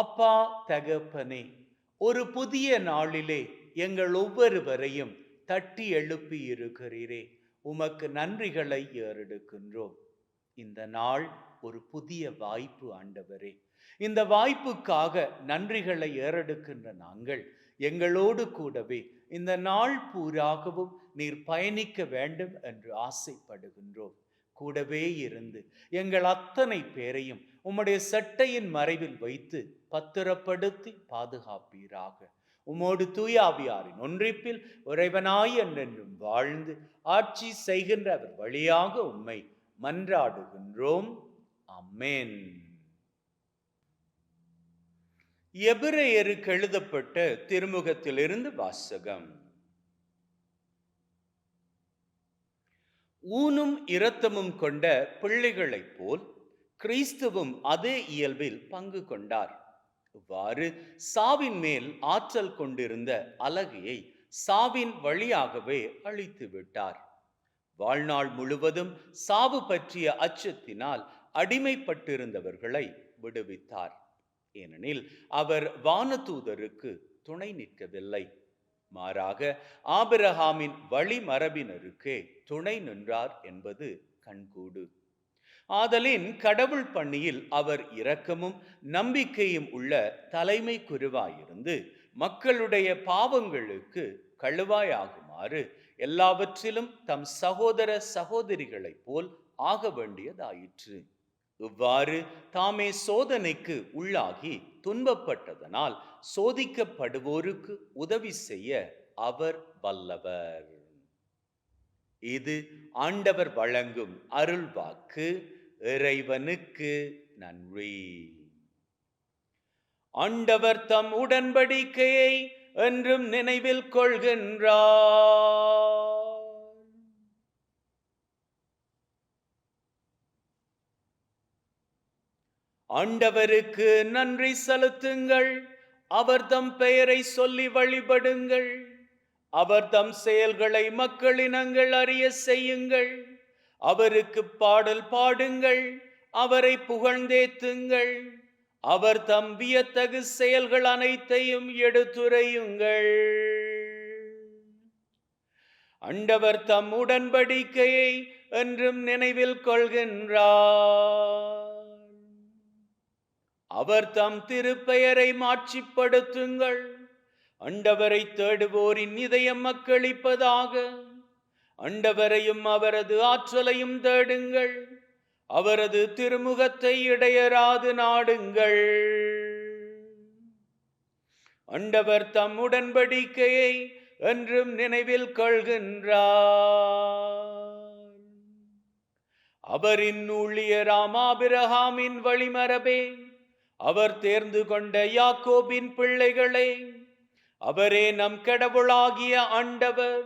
அப்பா தகப்பனே ஒரு புதிய நாளிலே எங்கள் ஒவ்வொருவரையும் தட்டி எழுப்பி இருக்கிறீரே. உமக்கு நன்றிகளை ஏறெடுக்கின்றோம். இந்த நாள் ஒரு புதிய வாய்ப்பு ஆண்டவரே. இந்த வாய்ப்புக்காக நன்றிகளை ஏறெடுக்கின்ற நாங்கள் எங்களோடு கூடவே இந்த நாள் பூராகவும் நீர் பயணிக்க வேண்டும் என்று ஆசைப்படுகின்றோம். கூடவே இருந்து எங்கள் அத்தனை பேரையும் உம்முடைய சட்டையின் மறைவில் வைத்து பத்திரப்படுத்தி பாதுகாப்பீராக. உமோடு தூயாவியாரின் ஒன்றிப்பில் உறைவனாய் என்றென்றும் வாழ்ந்து ஆட்சி செய்கின்ற அவர் வழியாக உம்மை மன்றாடுகின்றோம். அம்மேன் எபிரேயருக்கு எழுதப்பட்ட திருமுகத்திலிருந்து வாசகம். ஊனும் இரத்தமும் கொண்ட பிள்ளைகளைப் போல் கிறிஸ்துவும் அதே இயல்பில் பங்கு கொண்டார். இவ்வாறு சாவின் மேல் ஆற்றல் கொண்டிருந்த அலகையை சாவின் வழியாகவே அழித்து விட்டார். வாழ்நாள் முழுவதும் சாவு பற்றிய அச்சத்தினால் அடிமைப்பட்டிருந்தவர்களை விடுவித்தார். ஏனெனில் அவர் வானதூதருக்கு துணை நிற்கவில்லை. மாறாக ஆபிரஹாமின் வழிமரபினருக்கே துணை நின்றார் என்பது கண்கூடு. ஆதலின் கடவுள் பணியில் அவர் இரக்கமும் நம்பிக்கையும் உள்ள தலைமை குருவாயிருந்து மக்களுடைய பாவங்களுக்கு கழுவாயாகுமாறு எல்லாவற்றிலும் தம் சகோதர சகோதரிகளைப் போல் ஆக வேண்டியதாயிற்று இவ்வாறு தாமே சோதனைக்கு உள்ளாகி துன்பப்பட்டதனால் சோதிக்கப்படுவோருக்கு உதவி செய்ய அவர் வல்லவர். இது ஆண்டவர் வழங்கும் அருள்வாக்கு. இறைவனுக்கு நன்றி. ஆண்டவர் தம் உடன்படிக்கையை என்றும் நினைவில் கொள்கின்றார். ஆண்டவருக்கு நன்றி செலுத்துங்கள். அவர் தம் பெயரை சொல்லி வழிபடுங்கள். அவர் தம் செயல்களை மக்களினங்கள் அறிய செய்யுங்கள். அவருக்கு பாடல் பாடுங்கள். அவரை புகழ்ந்தேத்துங்கள். அவர் தம் வியத்தகு செயல்கள் அனைத்தையும் எடுத்துரையுங்கள். அண்டவர் தம் உடன்படிக்கையை என்றும் நினைவில் கொள்கின்றார். அவர் தம் திருப்பெயரை மாட்சிப்படுத்துங்கள். அண்டவரை தேடுவோரின் இதயம் மக்களிப்பதாக. அண்டவரையும் அவரது ஆற்றலையும் தேடுங்கள். அவரது திருமுகத்தை இடையராது நாடுங்கள். அண்டவர் தம் உடன்படிக்கையை என்றும் நினைவில் கொள்கின்றார். அவரின் ஊழியராம் ஆபிரகாமின் வழிமரபே. அவர் தேர்ந்து கொண்ட யாக்கோபின் பிள்ளைகளை அவரே நம் கடவுளாகிய ஆண்டவர்.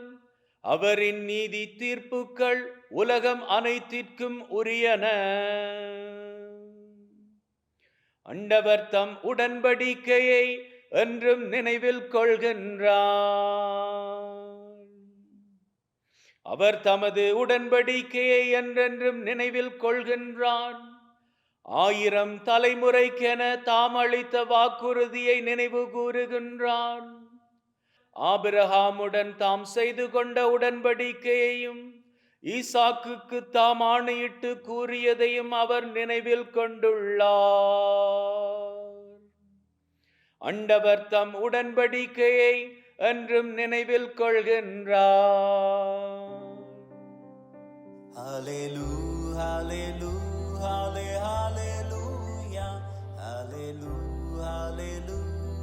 அவரின் நீதி தீர்ப்புக்கள் உலகம் அனைத்திற்கும் உரியன. அண்டவர் தம் உடன்படிக்கையை என்றும் நினைவில் கொள்கின்றார். அவர் தமது உடன்படிக்கையை என்றென்றும் நினைவில் கொள்கின்றான் ஆயிரம் தலைமுறைக்கென தாம் அளித்த வாக்குறுதியை நினைவு கூறுகின்றான். ஆபிரஹாமுடன் தாம் செய்து கொண்ட உடன்படிக்கையையும் ஈசாக்குக்கு தாம் ஆணையிட்டு கூறியதையும் அவர் நினைவில் கொண்டுள்ளார். அண்டவர் தம் உடன்படிக்கையை என்றும் நினைவில் கொள்கின்றார்.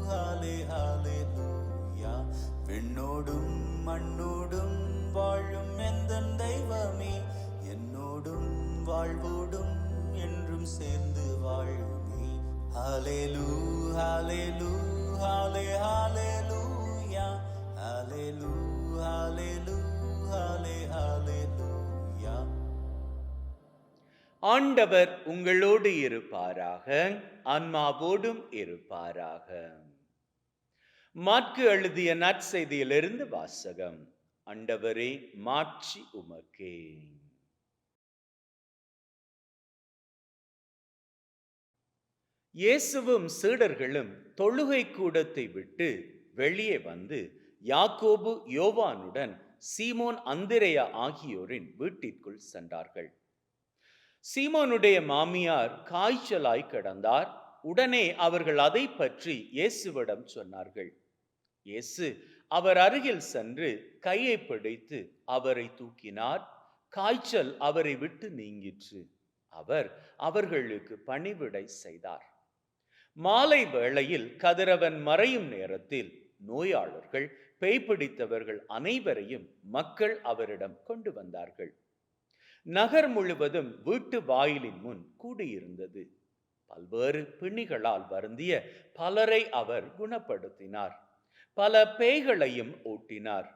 ஹாலே ஹாலே லூயா பெண்ணோடும் மண்ணோடும் வாழும் எந்த தெய்வமே என்னோடும் வாழ்வோடும் என்றும் சேர்ந்து வாழுமே ஹாலே லூ ஹாலே லூ ஹாலே ஹாலே லூயா ஹாலே லூ ஹாலே லூ ஹாலே ஹாலே லூயா ஆண்டவர் உங்களோடு இருப்பாராக ஆன்மாவோடும் இருப்பாராக மாற்கு எழுதிய நற்செய்தியிலிருந்து வாசகம். அண்டவரே மாட்சி உமக்கே. இயேசுவும் சீடர்களும் தொழுகை கூடத்தை விட்டு வெளியே வந்து யாக்கோபு யோவானுடன் சீமோன் அந்திரேயா ஆகியோரின் வீட்டிற்குள் சென்றார்கள். சீமோனுடைய மாமியார் காய்ச்சலாய் கிடந்தார். உடனே அவர்கள் அதை பற்றி இயேசுவிடம் சொன்னார்கள். இயேசு. அவர் அருகில் சென்று கையை பிடித்து அவரை தூக்கினார். காய்ச்சல் அவரை விட்டு நீங்கிற்று. அவர் அவர்களுக்கு பணிவிடை செய்தார். மாலை வேளையில் கதிரவன் மறையும் நேரத்தில் நோயாளர்கள் பேய் பிடித்தவர்கள் அனைவரையும் மக்கள் அவரிடம் கொண்டு வந்தார்கள். நகர் முழுவதும் வீட்டு வாயிலின் முன் கூடியிருந்தது. பல்வேறு பிணிகளால் வருந்திய பலரை அவர் குணப்படுத்தினார். பல பேய்களையும் ஓட்டினார்.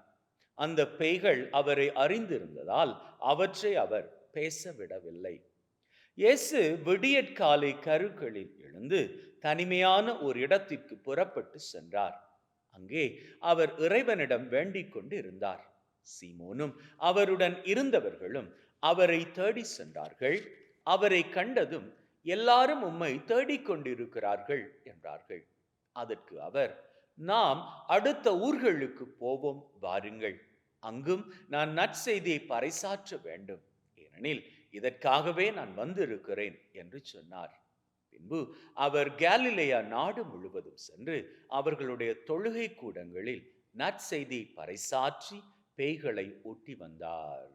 அந்த பேய்கள் அவரை அறிந்திருந்ததால் அவற்றை அவர் பேச விடவில்லை இயேசு விடியற்காலை கருக்களில் எழுந்து தனிமையான ஒரு இடத்திற்கு புறப்பட்டு சென்றார். அங்கே அவர் இறைவனிடம் வேண்டிக் கொண்டு இருந்தார் சீமோனும் அவருடன் இருந்தவர்களும் அவரை தேடி சென்றார்கள். அவரை கண்டதும் எல்லாரும் உம்மை தேடிக் கொண்டிருக்கிறார்கள் என்றார்கள். அதற்கு அவர் நாம் அடுத்த ஊர்களுக்கு போவோம் வாருங்கள். அங்கும் நான் நற்செய்தியை பறைசாற்ற வேண்டும். ஏனெனில் இதற்காகவே நான் வந்திருக்கிறேன் என்று சொன்னார். பின்பு அவர் கேலிலேயா நாடு முழுவதும் சென்று அவர்களுடைய தொழுகை கூடங்களில் நற்செய்தி பறைசாற்றி பேய்களை ஒட்டி வந்தார்.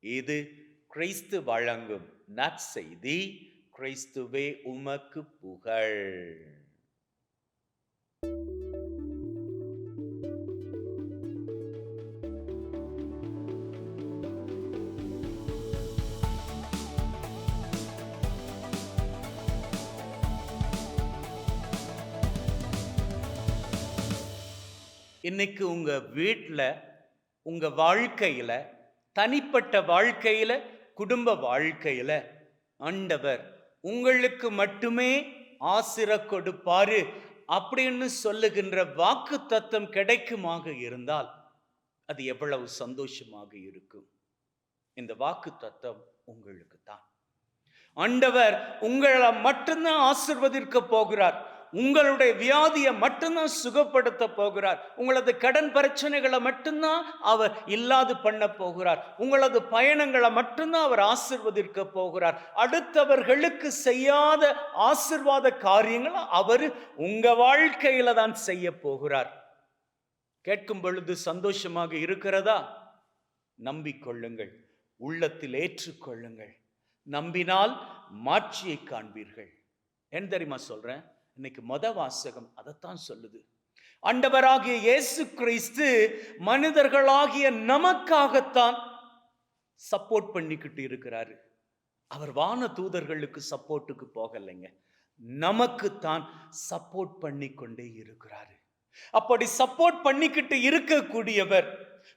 இது கிறிஸ்து வழங்கும் நற்செய்தி. கிறிஸ்துவே உமக்கு புகழ். இன்னைக்கு உங்க வீட்டில் உங்க வாழ்க்கையில தனிப்பட்ட வாழ்க்கையில குடும்ப வாழ்க்கையில ஆண்டவர் உங்களுக்கு மட்டுமே ஆசிர கொடுப்பாரு அப்படின்னு சொல்லுகின்ற வாக்கு தத்துவம் கிடைக்குமாக இருந்தால் அது எவ்வளவு சந்தோஷமாக இருக்கும். இந்த வாக்கு தத்துவம் உங்களுக்கு தான் ஆண்டவர் உங்களை மட்டும்தான் ஆசிர்வதிக்க போகிறார். உங்களுடைய வியாதியை மட்டும்தான் சுகப்படுத்த போகிறார். உங்களது கடன் பிரச்சனைகளை மட்டும்தான் அவர் இல்லாது பண்ண போகிறார். உங்களது பயணங்களை மட்டும்தான் அவர் ஆசிர்வதிக்க போகிறார். அடுத்தவர்களுக்கு செய்யாத ஆசிர்வாத காரியங்களை அவர் உங்க வாழ்க்கையில தான் செய்ய போகிறார். கேட்கும் பொழுது சந்தோஷமாக இருக்கிறதா? நம்பிக்கொள்ளுங்கள். உள்ளத்தில் ஏற்றுக்கொள்ளுங்கள். நம்பினால் மாட்சியை காண்பீர்கள். ஏன் தெரியுமா சொல்றேன்? இன்னைக்கு மொத வாசகம் அதைத்தான் சொல்லுது. ஆண்டவராகிய இயேசு கிறிஸ்து மனிதர்களாகிய நமக்காகத்தான் சப்போர்ட் பண்ணிக்கிட்டு இருக்கிறாரு. அவர் வான தூதர்களுக்கு சப்போர்ட்டுக்கு போகலைங்க. நமக்குத்தான் சப்போர்ட் பண்ணி கொண்டே இருக்கிறாரு. அப்படி சப்போர்ட் பண்ணிக்கிட்டு இருக்கக்கூடியவர்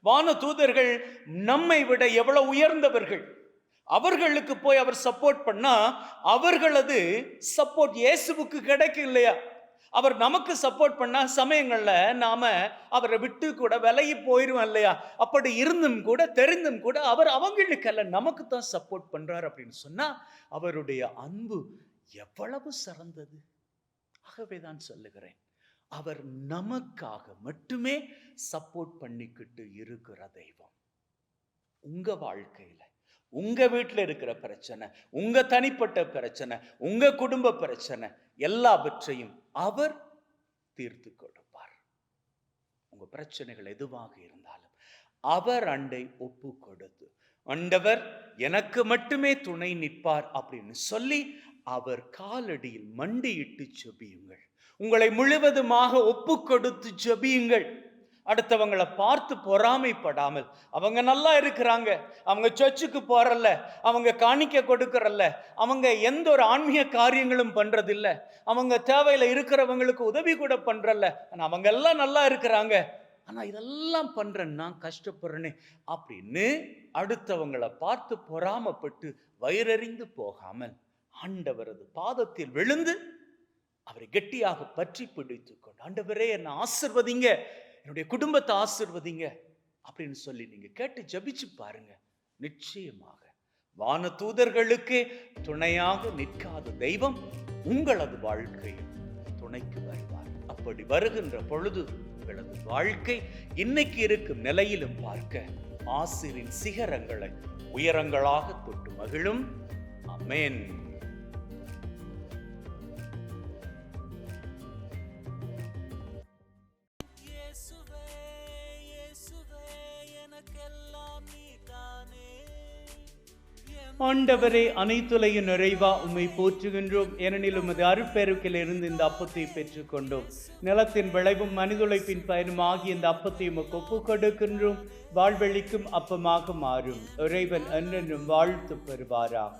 வான தூதர்கள் நம்மை விட எவ்வளவு உயர்ந்தவர்கள். அவர்களுக்கு போய் அவர் சப்போர்ட் பண்ணா அவர்களது சப்போர்ட் இயேசுவுக்கு கிடைக்கும் இல்லையா? அவர் நமக்கு சப்போர்ட் பண்ணா சமயங்களில் நாம அவரை விட்டு கூட விலகி போயிடுவோம் இல்லையா? அப்படி இருந்தும் கூட தெரிந்தும் கூட அவர் அவங்களுக்கு அல்ல நமக்கு தான் சப்போர்ட் பண்றார் அப்படின்னு சொன்னா அவருடைய அன்பு எவ்வளவு சிறந்தது? ஆகவே தான் சொல்லுகிறேன் அவர் நமக்காக மட்டுமே சப்போர்ட் பண்ணிக்கிட்டு இருக்கிற தெய்வம். உங்க வாழ்க்கையில உங்க வீட்டில் இருக்கிற பிரச்சனை உங்க தனிப்பட்ட பிரச்சனை உங்க குடும்ப பிரச்சனை எல்லாவற்றையும் அவர் தீர்த்து கொடுப்பார். உங்க பிரச்சனைகள் எதுவாக இருந்தாலும் அவர் அண்டை ஒப்பு கொடுத்து ஆண்டவர் எனக்கு மட்டுமே துணை நிற்பார் அப்படின்னு சொல்லி அவர் காலடியில் மண்டியிட்டு ஜெபியுங்கள். உங்களை முழுவதுமாக ஒப்பு கொடுத்து ஜெபியுங்கள். அடுத்தவங்களை பார்த்து பொறாமைப்படாமல். அவங்க நல்லா இருக்கிறாங்க. அவங்க சர்ச்சுக்கு போறல்ல. அவங்க காணிக்க கொடுக்கறல்ல. அவங்க எந்த ஒரு ஆன்மீக காரியங்களும் பண்றதில்ல. அவங்க தேவையில இருக்கிறவங்களுக்கு உதவி கூட பண்றல்ல. ஆனா அவங்க எல்லாம் நல்லா இருக்கிறாங்க. ஆனா இதெல்லாம் பண்றேன் நான் கஷ்டப்படுறேன்னு அப்படின்னு அடுத்தவங்களை பார்த்து பொறாமப்பட்டு வயிறறிந்து போகாமல் ஆண்டவரது பாதத்தில் விழுந்து அவரை கெட்டியாக பற்றி பிடித்து கொண்டு ஆண்டவரே என்னை ஆசிர்வதிங்க. என்னுடைய குடும்பத்தை ஆசிர்வதிங்க அப்படின்னு சொல்லி நீங்க கேட்டு ஜபிச்சு பாருங்க. நிச்சயமாக வான தூதர்களுக்கே துணையாக நிற்காத தெய்வம் உங்களது வாழ்க்கையில் துணைக்கு வருவார். அப்படி வருகின்ற பொழுது உங்களது வாழ்க்கை இன்னைக்கு இருக்கும் நிலையிலும் பார்க்க ஆசிரின் சிகரங்களை உயரங்களாக தொட்டு மகிழும். அமேன். ஆண்டவரே அனைத்துலையும் நிறைவா உம்மை போற்றுகின்றோம். ஏனெனில் உமது அருப்பெருக்கிலிருந்து இந்த அப்பத்தை பெற்றுக்கொண்டோம். நிலத்தின் விளைவும் மனிதுழைப்பின் பயனும் ஆகிய இந்த அப்பத்தை உமக்கு ஒப்புக் கொடுக்கின்றோம். வாழ்வெளிக்கும் அப்பமாக மாறும். இறைவன் என்றென்றும் வாழ்த்து பெறுவாராக.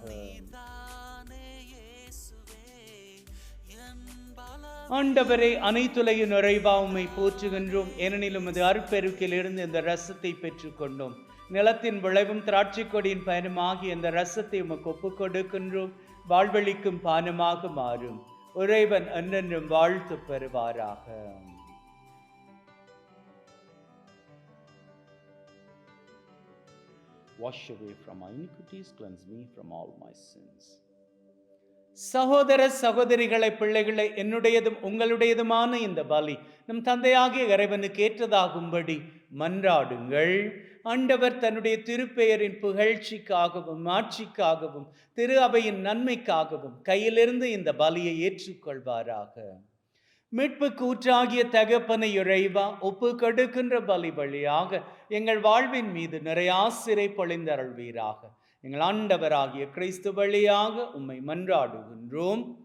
ஆண்டவரே அனைத்துலகின் நிறைவா உம்மை போற்றுகின்றோம். ஏனெனில் உமது அருப்பெருக்கிலிருந்து இந்த ரசத்தை பெற்றுக்கொண்டோம். நிலத்தின் விளைவும் திராட்சை கொடியின் பயனும் ஆகிய இந்த ரசத்தை உமக்கு ஒப்புக் கொடுக்கின்றோம் வாழ்வெளிக்கும் பானமாக மாறும். இறைவன் என்றென்றும் வாழ்த்து பெறுவாராக. Wash away from my iniquities, cleanse me from all my sins. சகோதர சகோதரிகளை பிள்ளைகளை என்னுடையதும் உங்களுடையதுமான இந்த பலி நம் தந்தையாகிய இறைவனுக்கு ஏற்றதாகும்படி மன்றாடுங்கள். ஆண்டவர் தன்னுடைய திருப்பெயரின் புகழ்ச்சிக்காகவும் ஆட்சிக்காகவும் திரு அவையின் நன்மைக்காகவும் கையிலிருந்து இந்த பலியை ஏற்றுக்கொள்வாராக. மீட்பு கூற்றாகிய தகப்பனை இறைவா ஒப்பு கொடுக்கின்ற பலி வழியாக எங்கள் வாழ்வின் மீது நிறைய ஆசிரை பொழிந்தருள்வீராக. எங்கள் ஆண்டவராகிய கிறிஸ்து வழியாக உம்மை மன்றாடுகின்றோம்.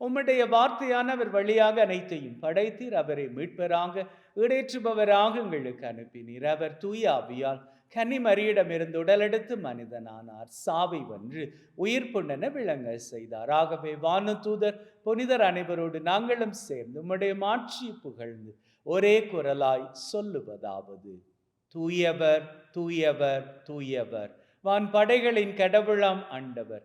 உம்முடைய வார்த்தையானவர் வழியாக அனைத்தையும் படைத்தீர். அவரை மீட்பராக ஈடேற்றுபவராக எங்களுக்கு அனுப்பினீர். அவர் தூய ஆவியால் கன்னிமரியிடமிருந்து உடலெடுத்து மனிதனானார். சாவை வென்று உயிர் புண்ணென விளங்க செய்தார். ஆகவே வானதூதர் புனிதர் அனைவரோடு நாங்களும் சேர்ந்து உம்முடைய மாட்சி புகழ்ந்து ஒரே குரலாய் சொல்லுவதாவது. தூயவர் தூயவர் தூயவர். வான் படைகளின் கடவுளாம் ஆண்டவர்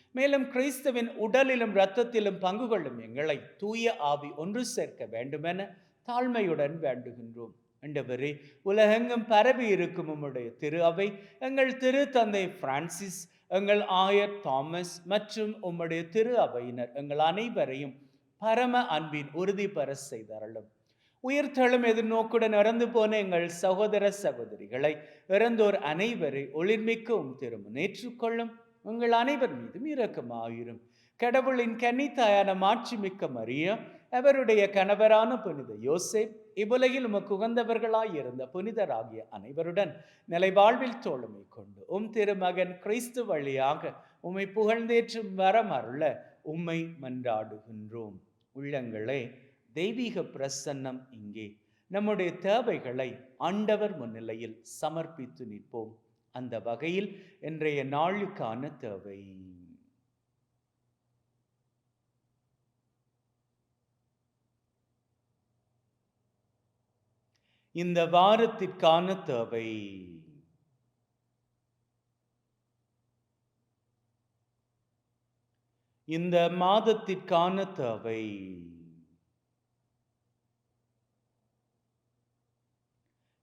மேலும் கிறிஸ்துவின் உடலிலும் இரத்தத்திலும் பங்கு கொள்ளும் எங்களை தூய ஆவி ஒன்று சேர்க்க வேண்டுமென தாழ்மையுடன் வேண்டுகின்றோம். ஆண்டவரே உலகெங்கும் பரவி இருக்கும் உம்முடைய திரு அவை எங்கள் திரு தந்தை பிரான்சிஸ் எங்கள் ஆயர் தாமஸ் மற்றும் உம்முடைய திரு அவையினர் எங்கள் அனைவரையும் பரம அன்பின் உறுதி பெற செய்தரலும் உயிர்த்தெழும் எதிர்நோக்குடன் இறந்து போன எங்கள் சகோதர சகோதரிகளை இறந்தோர் அனைவரை ஒளிர்மிக்கவும் திரும்ப நேற்றுக்கொள்ளும் உங்கள் அனைவர் மீதும் இரக்கமாயிரும். கடவுளின் கன்னித்தாயான மாட்சி மிக்க மரியா அவருடைய கணவரான புனித யோசேப் இவ்வுலகில் உமக்கு உகந்தவர்களாய் இருந்த புனிதராகிய அனைவருடன் நிலைவாழ்வில் தோழமை கொண்டு உம் திருமகன் கிறிஸ்து வழியாக உம்மை புகழ்ந்தேற்றும் வரமருள உம்மை மன்றாடுகின்றோம். உள்ளங்களே தெய்வீக பிரசன்னம் இங்கே. நம்முடைய தேவைகளை ஆண்டவர் முன்னிலையில் சமர்ப்பித்து நிற்போம். அந்த வகையில் இன்றைய நாளுக்கான தேவை. இந்த வாரத்திற்கான தேவை. இந்த மாதத்திற்கான தேவை.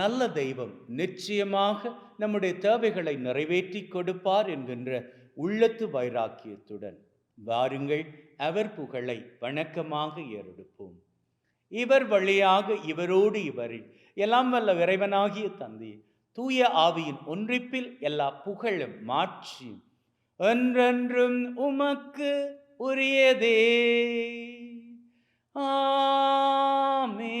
நல்ல தெய்வம் நிச்சயமாக நம்முடைய தேவைகளை நிறைவேற்றி கொடுப்பார் என்கின்ற உள்ளத்து வைராக்கியத்துடன். வாருங்கள் அவர் புகழை வணக்கமாக ஏறெடுப்போம். இவர் வழியாக இவரோடு இவரில் எல்லாம் வல்ல இறைவனாகிய தந்தை தூய ஆவியின் ஒன்றிப்பில் எல்லா புகழும் மாற்றி என்றென்றும் உமக்கு உரியதே. ஆமே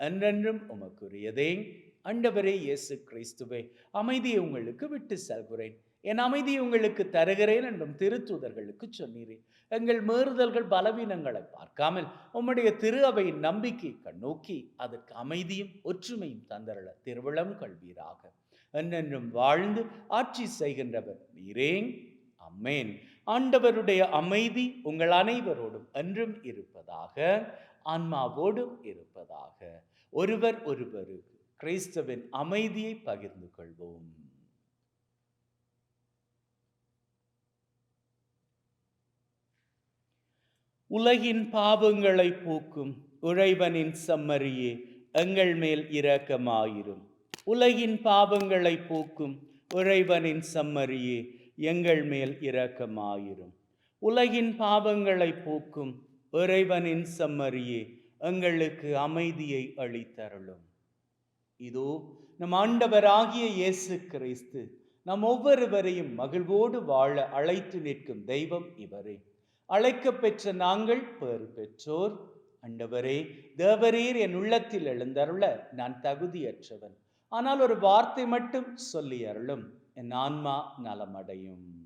என்றென்றும் உமக்குரியதே. அண்டவரே இயேசு கிறிஸ்துவே அமைதியை உங்களுக்கு விட்டு செல்கிறேன். என் அமைதியை உங்களுக்கு தருகிறேன் என்றும் திருத்துதர்களுக்கு சொன்னீரேன் எங்கள் மீறுதல்கள் பலவீனங்களை பார்க்காமல் உம்முடைய திரு அவையின் நம்பிக்கை கண்ணோக்கி அதற்கு அமைதியும் ஒற்றுமையும் தந்தரள திருவிழம் கல்வீராக என்றென்றும் வாழ்ந்து ஆட்சி செய்கின்றவர் நீரேங் அம்மேன் ஆண்டவருடைய அமைதி உங்கள் அனைவரோடும் என்றும் இருப்பதாக ஆன்மாவோடும் இருப்பதாக. ஒருவர் ஒருவருக்கு கிறிஸ்தவின் அமைதியை பகிர்ந்து கொள்வோம். உலகின் பாவங்களை போக்கும் உழைவனின் சம்மரியே எங்கள் மேல் இரக்கமாயிரும். உலகின் பாவங்களை போக்கும் உழைவனின் சம்மரியே எங்கள் மேல் இரக்கமாயிரும். உலகின் பாவங்களை போக்கும் இறைவனின் சம்மரியே எங்களுக்கு அமைதியை அளித்தருளும். இதோ நம் ஆண்டவராகிய இயேசு கிறிஸ்து நம் ஒவ்வொருவரையும் மகிழ்வோடு வாழ அழைத்து நிற்கும் தெய்வம் இவரே. அழைக்கப் பெற்ற நாங்கள் பேறு பெற்றோர். அண்டவரே தேவரீர் என் உள்ளத்தில் எழுந்தருள நான் தகுதியற்றவன். ஆனால் ஒரு வார்த்தை மட்டும் சொல்லி அருளும் என் ஆன்மா நலமடையும்.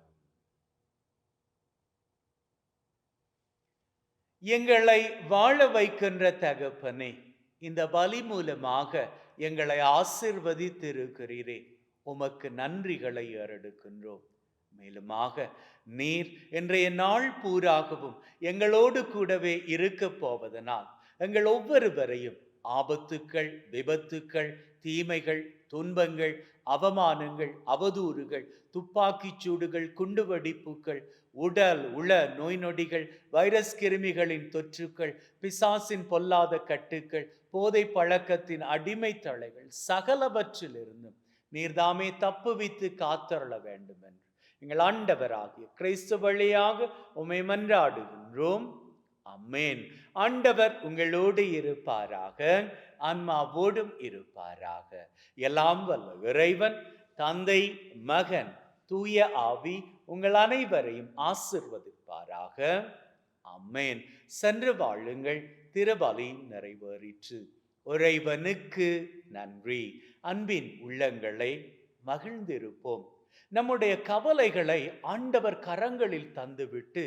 எங்களை வாழ வைக்கின்ற தகப்பனே இந்த பலி மூலமாக எங்களை ஆசிர்வதித்திருக்கிறீரே. உமக்கு நன்றிகளை ஏறெடுக்கின்றோம். மேலுமாக நீர் இன்றைய நாள் பூராகவும் எங்களோடு கூடவே இருக்க போவதனால் எங்கள் ஒவ்வொருவரையும் ஆபத்துக்கள் விபத்துக்கள் தீமைகள் துன்பங்கள் அவமானங்கள் அவதூறுகள் துப்பாக்கிச் சூடுகள் குண்டுவெடிப்புகள் உடல் உள நோய் நொடிகள் வைரஸ் கிருமிகளின் தொற்றுக்கள் பிசாசின் பொல்லாத கட்டுக்கள் போதை பழக்கத்தின் அடிமை தலைகள் சகலவற்றிலிருந்தும் நீர்தாமே தப்புவித்து காத்தருள வேண்டும் என்று எங்கள் ஆண்டவராகிய கிறிஸ்து வழியாக உமை மன்றாடுகின்றோம். அம்மேன். ஆண்டவர் உங்களோடு இருப்பாராக ஆன்மாவோடும் இருப்பாராக. எல்லாம் வல்ல இறைவன் தந்தை மகன் தூய ஆவி உங்கள் அனைவரையும் ஆசிர்வதிப்பாராக. அம்மேன் சென்று வாழுங்கள். திருபலி நிறைவேறிற்று. உறைவனுக்கு நன்றி. அன்பின் உள்ளங்களை மகிழ்ந்திருப்போம். நம்முடைய கவலைகளை ஆண்டவர் கரங்களில் தந்துவிட்டு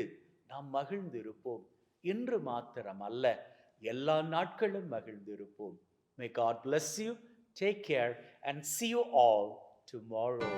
நாம் மகிழ்ந்திருப்போம். இன்று மாத்திரமல்ல எல்லா நாட்களும் மகிழ்ந்திருப்போம். May God bless you take care and see you all tomorrow